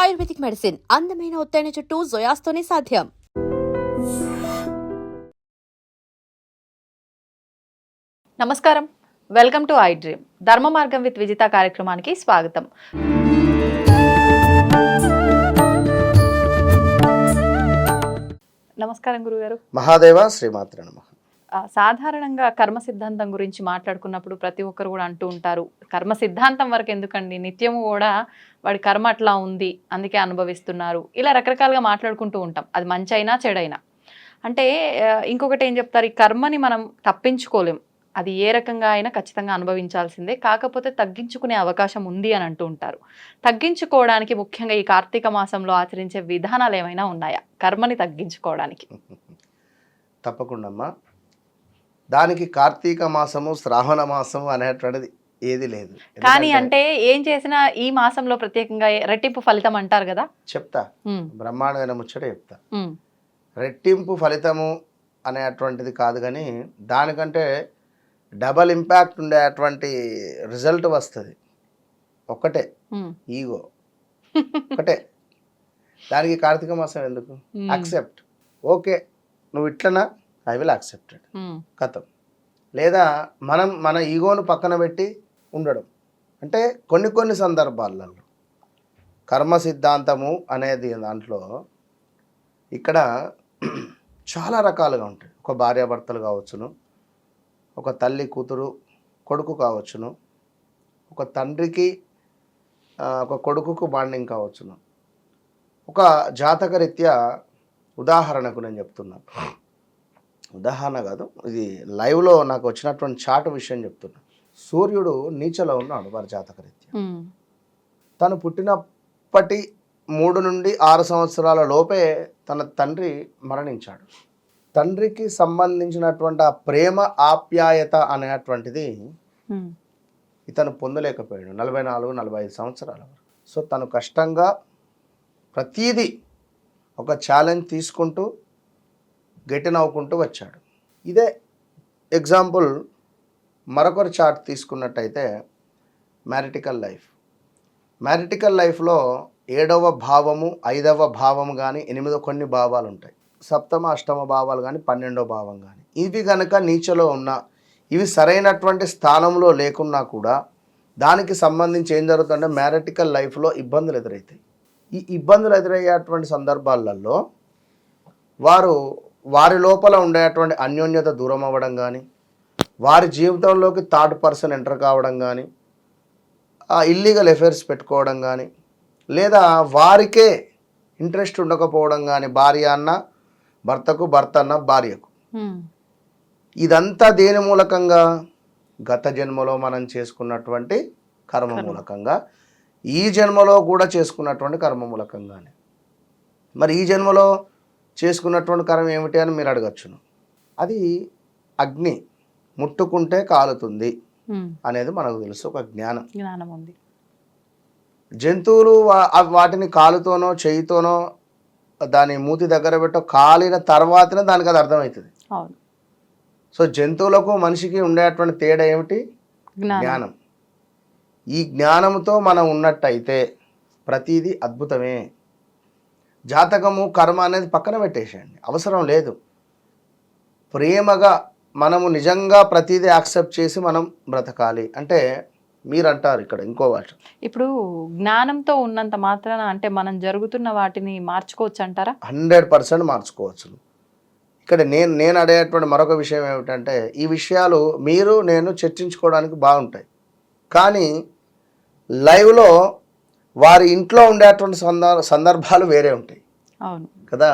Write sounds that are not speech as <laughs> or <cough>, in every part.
Ayurvedic medicine అందమైన ఒత్తైన చుట్టూ జొయాస్తోనే సాధ్యం. నమస్కారం. Welcome to iDream. ధర్మ మార్గం విత్ విజిత కార్యక్రమానికి స్వాగతం. నమస్కారం గురుగారు. మహాదేవ శ్రీమాత్ర నమ. సాధారణంగా కర్మ సిద్ధాంతం గురించి మాట్లాడుకున్నప్పుడు ప్రతి ఒక్కరు కూడా అంటూ ఉంటారు కర్మ సిద్ధాంతం వరకు ఎందుకండి? నిత్యము కూడా వాడి కర్మ అట్లా ఉంది అందుకే అనుభవిస్తున్నారు. ఇలా రకరకాలుగా మాట్లాడుకుంటూ ఉంటాం అది మంచి అయినా చెడైనా. అంటే ఇంకొకటి ఏం చెప్తారు? ఈ కర్మని మనం తప్పించుకోలేం అది ఏ రకంగా అయినా ఖచ్చితంగా అనుభవించాల్సిందే కాకపోతే తగ్గించుకునే అవకాశం ఉంది అని అంటూ ఉంటారు. తగ్గించుకోవడానికి ముఖ్యంగా ఈ కార్తీక మాసంలో ఆచరించే విధానాలు ఏమైనా ఉన్నాయా? కర్మని తగ్గించుకోవడానికి. తప్పకుండా అమ్మా. దానికి కార్తీక మాసము శ్రావణ మాసము అనేటువంటిది ఏది లేదు. కానీ అంటే ఏం చేసినా ఈ మాసంలో ప్రత్యేకంగా రెట్టింపు ఫలితం అంటారు కదా? చెప్తా. బ్రహ్మాండమైన ముచ్చట చెప్తా. రెట్టింపు ఫలితము అనేటువంటిది కాదు కానీ దానికంటే డబల్ ఇంపాక్ట్ ఉండేటువంటి రిజల్ట్ వస్తుంది. ఒక్కటే ఈగో. ఒకటే. దానికి కార్తీక మాసం ఎందుకు? యాక్సెప్ట్. ఓకే. నువ్వు ఇట్లనా? ఐ విల్ యాక్సెప్టెడ్ కథం లేదా మనం మన ఈగోను పక్కన పెట్టి ఉండడం. అంటే కొన్ని కొన్ని సందర్భాలలో కర్మ సిద్ధాంతము అనేది దాంట్లో ఇక్కడ చాలా రకాలుగా ఉంటాయి. ఒక భార్యాభర్తలు కావచ్చును ఒక తల్లి కూతురు కొడుకు కావచ్చును ఒక తండ్రికి ఒక కొడుకుకు బాండింగ్ కావచ్చును. ఒక జాతక రీత్యా ఉదాహరణకు నేను చెప్తున్నాను ఉదాహరణ కాదు ఇది లైవ్లో నాకు వచ్చినటువంటి చాటు విషయం చెప్తున్నా. సూర్యుడు నీచలో ఉన్నాడు వారి జాతకరీత్యా తను పుట్టినప్పటి మూడు నుండి ఆరు సంవత్సరాల లోపే తన తండ్రి మరణించాడు. తండ్రికి సంబంధించినటువంటి ఆ ప్రేమ ఆప్యాయత అనేటువంటిది ఇతను పొందలేకపోయాడు నలభై నాలుగు నలభై ఐదు సంవత్సరాల వరకు. సో తను కష్టంగా ప్రతీదీ ఒక ఛాలెంజ్ తీసుకుంటూ గట్టి నవ్వుకుంటూ వచ్చాడు. ఇదే ఎగ్జాంపుల్ మరొకరి చార్ట్ తీసుకున్నట్టయితే మ్యారిటికల్ లైఫ్ మ్యారిటికల్ లైఫ్లో ఏడవ భావము ఐదవ భావము కానీ ఎనిమిదో కొన్ని భావాలు ఉంటాయి. సప్తమ అష్టమ భావాలు కానీ పన్నెండవ భావం కానీ ఇవి కనుక నీచలో ఉన్న ఇవి సరైనటువంటి స్థానంలో లేకున్నా కూడా దానికి సంబంధించి ఏం జరుగుతుందంటే మ్యారిటికల్ లైఫ్లో ఇబ్బందులు ఎదురవుతాయి ఈ ఇబ్బందులు ఎదురయ్యేటువంటి సందర్భాలలో వారు వారి లోపల ఉండేటువంటి అన్యోన్యత దూరం అవ్వడం కానీ వారి జీవితంలోకి థర్డ్ పర్సన్ ఎంటర్ కావడం కానీ ఇల్లీగల్ ఎఫైర్స్ పెట్టుకోవడం కానీ లేదా వారికే ఇంట్రెస్ట్ ఉండకపోవడం కానీ భార్య అన్న భర్తకు భర్త అన్న భార్యకు. ఇదంతా దేని మూలకంగా? గత జన్మలో మనం చేసుకున్నటువంటి కర్మ. మూలకంగా. ఈ జన్మలో కూడా చేసుకున్నటువంటి కర్మ మూలకంగానే. మరి ఈ జన్మలో చేసుకున్నటువంటి కర్మ ఏమిటి అని మీరు అడగచ్చును. అది అగ్ని ముట్టుకుంటే కాలుతుంది అనేది మనకు తెలుసు ఒక జ్ఞానం. జ్ఞానం ఉంది జంతువులు వాటిని కాలుతోనో చేయితోనో దాని మూతి దగ్గర పెట్టో కాలిన తర్వాతనే దానికి అది అర్థమవుతుంది. సో జంతువులకు మనిషికి ఉండేటువంటి తేడా ఏమిటి? జ్ఞానం. ఈ జ్ఞానంతో మనం ఉన్నట్టయితే ప్రతిదీ అద్భుతమే. జాతకము కర్మ అనేది పక్కన పెట్టేసేయండి. అవసరం లేదు. ప్రేమగా మనము నిజంగా ప్రతిదీ యాక్సెప్ట్ చేసి మనం బ్రతకాలి. అంటే మీరు అంటారు ఇక్కడ ఇంకో మాట ఇప్పుడు జ్ఞానంతో ఉన్నంత మాత్రాన అంటే మనం జరుగుతున్న వాటిని మార్చుకోవచ్చు అంటారా? హండ్రెడ్ పర్సెంట్ మార్చుకోవచ్చు. ఇక్కడ నేను నేను అడిగేటువంటి మరొక విషయం ఏమిటంటే ఈ విషయాలు మీరు నేను చర్చించుకోవడానికి బాగుంటాయి. కానీ లైవ్లో వారి ఇంట్లో ఉండేటువంటి సందర్ సందర్భాలు వేరే ఉంటాయి. కదా?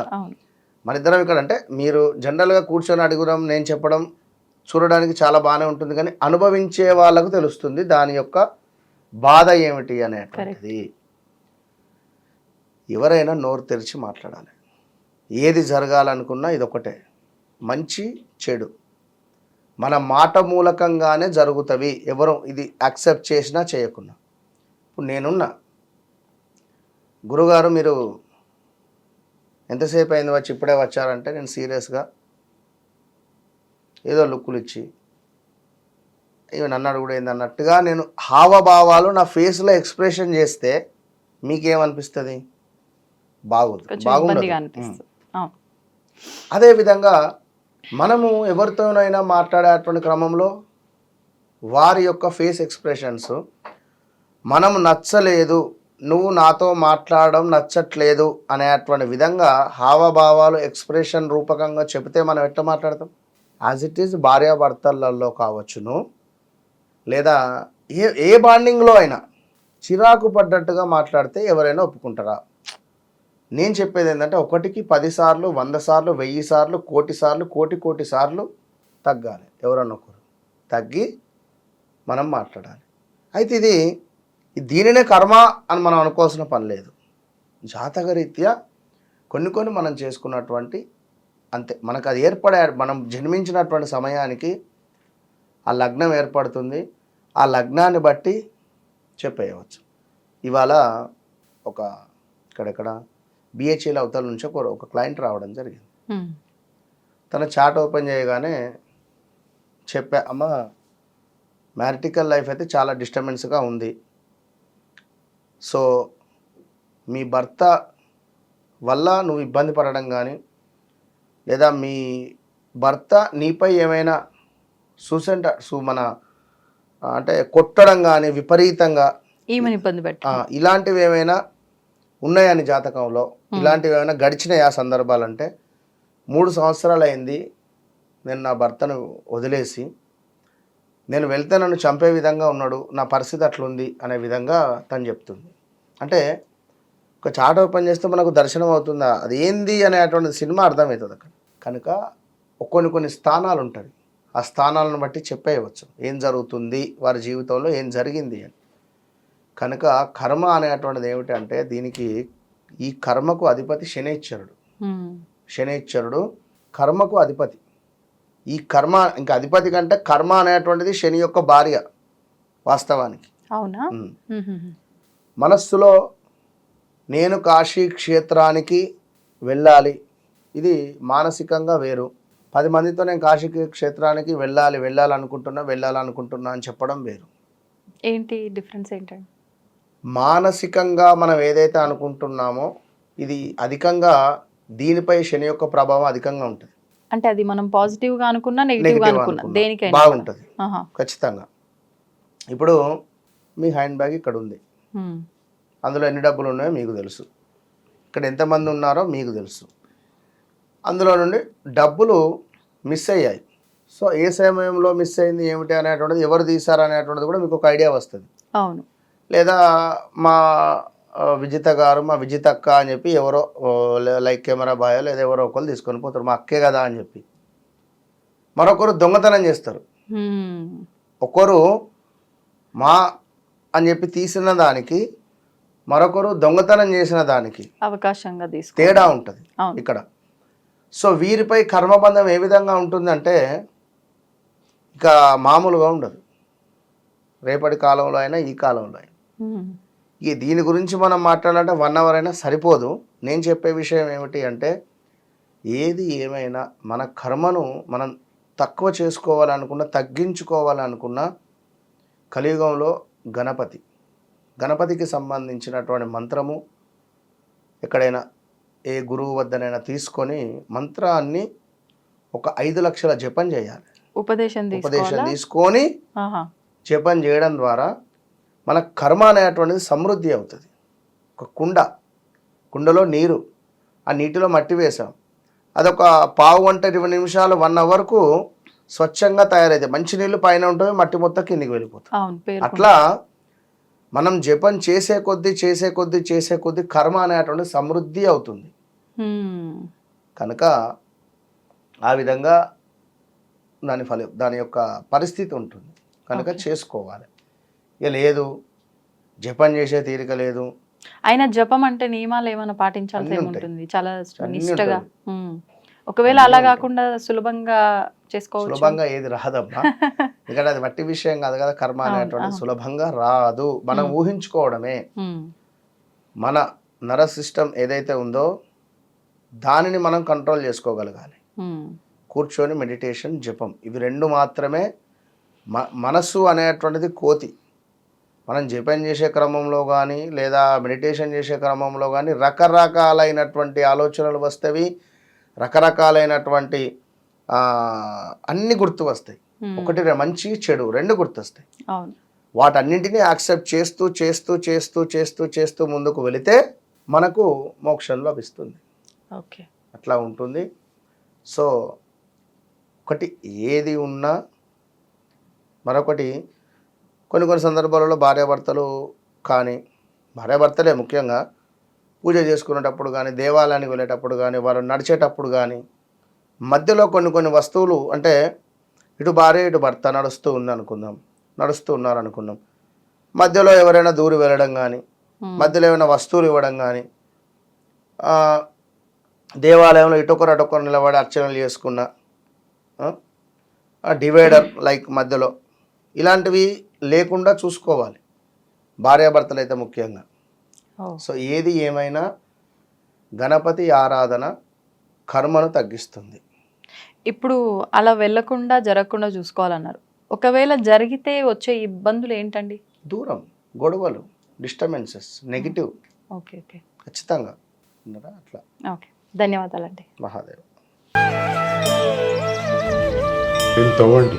మన ఇద్దరం ఇక్కడ అంటే మీరు జనరల్గా కూర్చొని అడుగుదాం నేను చెప్పడం చూడడానికి చాలా బాగానే ఉంటుంది కానీ అనుభవించే వాళ్ళకు తెలుస్తుంది దాని యొక్క బాధ ఏమిటి అనేటువంటిది. ఎవరైనా నోరు తెరిచి మాట్లాడాలి. ఏది జరగాలనుకున్నా ఇది ఒకటే మంచి చెడు. మన మాట మూలకంగానే జరుగుతవి. ఎవరు ఇది యాక్సెప్ట్ చేసినా చేయకున్నా. ఇప్పుడు నేనున్నా. గురుగారు మీరు ఎంతసేపు అయింది వచ్చి ఇప్పుడే వచ్చారంటే నేను సీరియస్గా ఏదో లుక్కులు ఇచ్చి ఇవి నన్ను అడుగుడు ఏంది? అన్నట్టుగా నేను హావభావాలు నా ఫేస్లో ఎక్స్ప్రెషన్ చేస్తే మీకేమనిపిస్తుంది? బాగుంది బాగుండదు. అవును. అదేవిధంగా మనము ఎవరితోనైనా మాట్లాడేటువంటి క్రమంలో వారి యొక్క ఫేస్ ఎక్స్ప్రెషన్స్ మనం నచ్చలేదు నువ్వు నాతో మాట్లాడడం నచ్చట్లేదు అనేటువంటి విధంగా హావభావాలు ఎక్స్ప్రెషన్ రూపకంగా చెబితే మనం ఎట్లా మాట్లాడతాం? యాజ్ ఇట్ ఈజ్ భార్యాభర్తలలో కావచ్చును. లేదా ఏ ఏ బాండింగ్లో అయినా చిరాకు పడ్డట్టుగా మాట్లాడితే ఎవరైనా ఒప్పుకుంటారా? నేను చెప్పేది ఏంటంటే ఒకటికి పది సార్లు వంద సార్లు వెయ్యి సార్లు కోటి సార్లు కోటి కోటి సార్లు తగ్గాలి. ఎవరన్నా ఒకరు తగ్గి మనం మాట్లాడాలి. అయితే ఇది దీనినే కర్మ అని మనం అనుకోవాల్సిన పని లేదు. జాతకరీత్యా కొన్ని కొన్ని మనం చేసుకున్నటువంటి అంతే. మనకు అది ఏర్పడే మనం జన్మించినటువంటి సమయానికి ఆ లగ్నం ఏర్పడుతుంది. ఆ లగ్నాన్ని బట్టి చెప్పేయవచ్చు. ఇవాళ ఒక ఇక్కడెక్కడ బిహెచ్ఎల్ అవతల నుంచి ఒక క్లయింట్ రావడం జరిగింది. తన చాట్ ఓపెన్ చేయగానే చెప్పా అమ్మ మ్యారిటికల్ లైఫ్ అయితే చాలా డిస్టర్బెన్స్గా ఉంది. సో మీ భర్త వల్ల నువ్వు ఇబ్బంది పడడం కానీ లేదా మీ భర్త నీపై ఏమైనా సూసెంట్ సు మన అంటే కొట్టడం కానీ విపరీతంగా ఇబ్బంది పెట్టి ఇలాంటివి ఏమైనా ఉన్నాయని జాతకంలో? ఇలాంటివి ఏమైనా గడిచినాయి ఆ సందర్భాలంటే మూడు సంవత్సరాలు అయింది నేను నా భర్తను వదిలేసి నేను వెళ్తే నన్ను చంపే విధంగా ఉన్నాడు నా పరిస్థితి అట్లుంది అనే విధంగా తను చెప్తుంది. అంటే ఒక చాట్ ఓపెన్ చేస్తే మనకు దర్శనం అవుతుందా? అది ఏంది అనేటువంటి సినిమా అర్థమవుతుంది అక్కడ. కనుక కొన్ని కొన్ని స్థానాలు ఉంటాయి. ఆ స్థానాలను బట్టి చెప్పేయవచ్చు. ఏం జరుగుతుంది? వారి జీవితంలో ఏం జరిగింది అని. కనుక కర్మ అనేటువంటిది ఏమిటంటే దీనికి ఈ కర్మకు అధిపతి శనేశ్వరుడు. శనేశ్వరుడు కర్మకు అధిపతి. ఈ కర్మ ఇంకా అధిపతి కంటే కర్మ అనేటువంటిది శని యొక్క భార్య వాస్తవానికి. అవునా. మనస్సులో నేను కాశీ క్షేత్రానికి వెళ్ళాలి. ఇది మానసికంగా వేరు. పది మందితో నేను కాశీ క్షేత్రానికి వెళ్ళాలి వెళ్ళాలనుకుంటున్నా వెళ్ళాలనుకుంటున్నా అని చెప్పడం వేరు. ఏంటి డిఫరెన్స్ ఏంటండి? మానసికంగా మనం ఏదైతే అనుకుంటున్నామో ఇది అధికంగా దీనిపై శని యొక్క ప్రభావం అధికంగా ఉంటుంది. అంటే అది మనం పాజిటివ్గా అనుకున్నా నెగిటివ్గా అనుకున్నా. దేనికైనా బాగుంటుంది. ఖచ్చితంగా. ఇప్పుడు మీ హ్యాండ్ బ్యాగ్ ఇక్కడ ఉంది. అందులో ఎన్ని డబ్బులు ఉన్నాయో మీకు తెలుసు. ఇక్కడ ఎంతమంది ఉన్నారో మీకు తెలుసు. అందులో నుండి డబ్బులు మిస్ అయ్యాయి. సో ఏ సమయంలో మిస్ అయింది ఏమిటి అనేటువంటిది ఎవరు తీశారు అనేటువంటిది కూడా మీకు ఒక ఐడియా వస్తుంది. అవును. లేదా మా విజిత గారు మా విజిత అక్క అని చెప్పి ఎవరో లైక్ కెమెరా బాయో లేదా ఎవరో ఒకరు తీసుకొని పోతారు. మా అక్కే కదా అని చెప్పి. మరొకరు దొంగతనం చేస్తారు. ఒకరు మా అని చెప్పి తీసిన దానికి మరొకరు దొంగతనం చేసిన దానికి అవకాశంగా తీసుకో తేడా ఉంటుంది ఇక్కడ. సో వీరిపై కర్మబంధం ఏ విధంగా ఉంటుందంటే ఇక మామూలుగా ఉండదు. రేపటి కాలంలో అయినా ఈ కాలంలో అయినా. ఈ దీని గురించి మనం మాట్లాడాలంటే వన్ అవర్ అయినా సరిపోదు. నేను చెప్పే విషయం ఏమిటి అంటే ఏది ఏమైనా మన కర్మను మనం తక్కువ చేసుకోవాలనుకున్నా తగ్గించుకోవాలనుకున్నా కలియుగంలో గణపతి గణపతికి సంబంధించినటువంటి మంత్రము ఎక్కడైనా ఏ గురువు వద్దనైనా తీసుకొని మంత్రాన్ని ఒక ఐదు లక్షల జపం చేయాలి. ఉపదేశం ఉపదేశం తీసుకొని. జపం చేయడం ద్వారా మన కర్మ అనేటువంటిది సమృద్ధి అవుతుంది. ఒక కుండ కుండలో నీరు ఆ నీటిలో మట్టి వేసాం అదొక పావు గంట ఇరవై నిమిషాలు వన్ అవర్కు స్వచ్ఛంగా తయారైతే మంచి నీళ్ళు పైన ఉంటుంది మట్టి మొత్తం కిందికి వెళ్ళిపోతుంది. అట్లా మనం జపం చేసే కొద్దీ చేసే కొద్దీ చేసే కొద్దీ కర్మ అనేటువంటి సమృద్ధి అవుతుంది. కనుక ఆ విధంగా దాని ఫలి దాని యొక్క పరిస్థితి ఉంటుంది. కనుక. చేసుకోవాలి. ఇక లేదు జపం చేసే తీరిక లేదు అయినా జపం అంటే నియమాలు ఏమైనా పాటించాల్సి. ఏముంటుంది చాలా నిష్టగా. ఒకవేళ అలా. కాకుండా సులభంగా చేసుకోవచ్చు సులభంగా ఏది రాదమ్మా <laughs> ఎందుకంటే అది మట్టి విషయం కాదు కదా కర్మ అనేటువంటి. సులభంగా రాదు మనం. ఊహించుకోవడమే. మన నర సిస్టమ్ ఏదైతే ఉందో దానిని మనం కంట్రోల్ చేసుకోగలగాలి. కూర్చొని మెడిటేషన్ జపం ఇవి రెండు మాత్రమే మనస్సు అనేటువంటిది కోతి మనం జపం చేసే క్రమంలో కానీ లేదా మెడిటేషన్ చేసే క్రమంలో కానీ రకరకాలైనటువంటి ఆలోచనలు వస్తవి. రకరకాలైనటువంటి అన్ని గుర్తు వస్తాయి. ఒకటి మంచి చెడు రెండు గుర్తొస్తాయి. అవును. వాటన్నింటినీ యాక్సెప్ట్ చేస్తూ చేస్తూ చేస్తూ చేస్తూ చేస్తూ ముందుకు వెళితే మనకు మోక్షం లభిస్తుంది. ఓకే. అట్లా ఉంటుంది. సో ఒకటి ఏది ఉన్నా మరొకటి కొన్ని కొన్ని సందర్భాలలో భార్యాభర్తలు కానీ భార్యాభర్తలే ముఖ్యంగా పూజ చేసుకునేటప్పుడు కానీ దేవాలయానికి వెళ్ళేటప్పుడు కానీ వాళ్ళు నడిచేటప్పుడు కానీ మధ్యలో కొన్ని కొన్ని వస్తువులు అంటే ఇటు భార్య ఇటు భర్త నడుస్తూ ఉంది అనుకుందాం నడుస్తూ ఉన్నారు అనుకుందాం మధ్యలో ఎవరైనా దూరి వెళ్ళడం కానీ. మధ్యలో ఏమైనా వస్తువులు ఇవ్వడం కానీ దేవాలయంలో ఇటొకరు అటొకరు నిలబడి అర్చనలు చేసుకున్న డివైడర్ లైక్ మధ్యలో ఇలాంటివి లేకుండా చూసుకోవాలి. భార్యాభర్తలు అయితే ముఖ్యంగా. సో ఏది ఏమైనా గణపతి ఆరాధన కర్మను తగ్గిస్తుంది. ఇప్పుడు అలా వెళ్ళకుండా జరగకుండా చూసుకోవాలన్నారు. ఒకవేళ జరిగితే వచ్చే ఇబ్బందులు ఏంటండి? దూరం గొడవలు డిస్టర్బెన్సెస్ నెగిటివ్. Okay okay. ఖచ్చితంగా? అట్లా. ఓకే. ధన్యవాదాలండి. మహాదేవ్. తవ్వండి